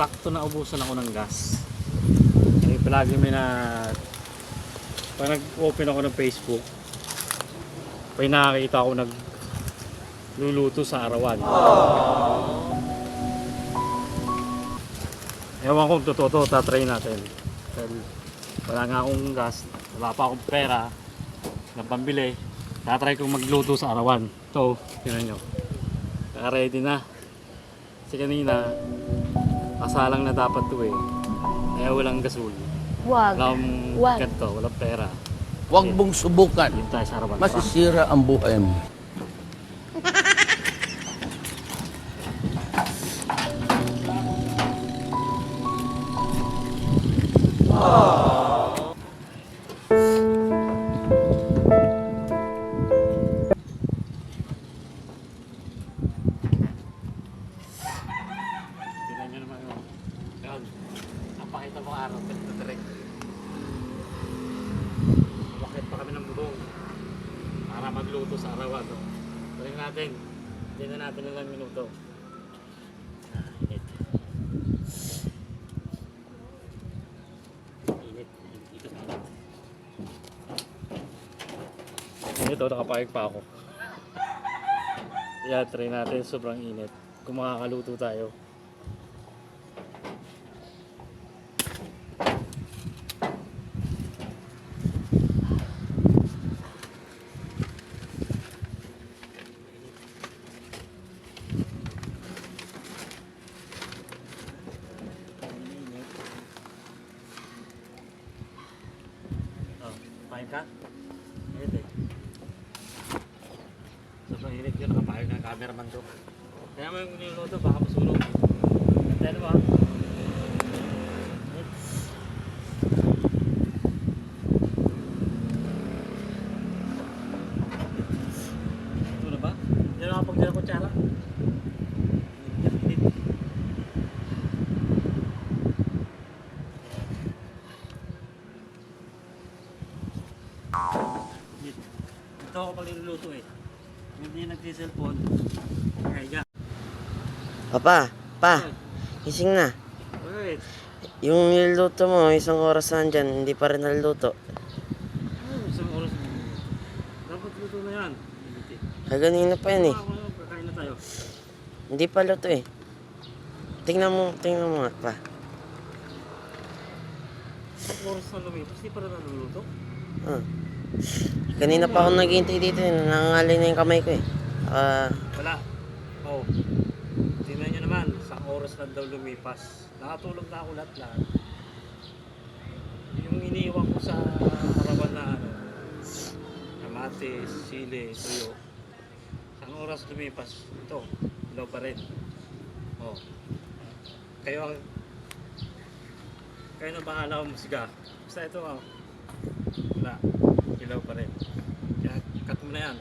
sakto na ubusan ako ng gas. Eh, palagi may na... Pag nag-open ako ng Facebook, may nakakita ako nag luluto sa arawan. Ewan kung totoo to, tatry natin. Dahil wala nga akong gas, wala pa akong pera na pambili. Tatry kong magluto sa arawan. Ito, tinan nyo. Naka-ready na. Kasi kanina, kasalang na dapat to eh. Kaya walang gasol. Wag. Walang Wag. ganito, walang pera. Huwag mong subukan. Dito tayo sa arawan. Masisira ang buhay mo. Tingnan Para magluto sa arawan. No? Tuloy natin. Tingnan natin ilang minuto. Ah, init. Init. Init. Init. Nakapayag pa ako. Yeah, try natin. Sobrang init. Kung makakaluto tayo. Init. Kain ka? Init eh. Sobrang init yun, nakapayag ng cameraman ko. Kaya mo yung niluluto, baka masunog. Kaya mo ah. Init. Ito na ba? Hindi na nakapagdala ko tsara. Init. Init. Ito ako pag niluluto eh. Hindi nagsiselfone. Kaya. Papa, pa, gising na. Wait. Yung niluto mo, isang oras na andyan, hindi pa rin naluto. Oh, isang oras na. Dapat luto na yan. Hindi. Kaganina pa yan eh. Ah, kakain na tayo. Hindi pa luto eh. Tingnan mo, tingnan mo nga pa. Isang oras na lumipas, di pa rin naluluto. Ah. Kanina pa ako naghihintay dito eh, nangangalay na yung kamay ko eh. Ah, Wala. Oh. Tingnan nyo naman, isang oras lang daw lumipas. Nakatulog na ako lahat-lahat. Yung iniiwan ko sa harapan na ano, kamatis, sili, tuyo. Isang oras lumipas, ito, ilaw pa rin. Oh. Kayo ang kayo na bahala umusga. Basta ito oh. Wala. Ilaw pa rin. Kaya cut mo na yan.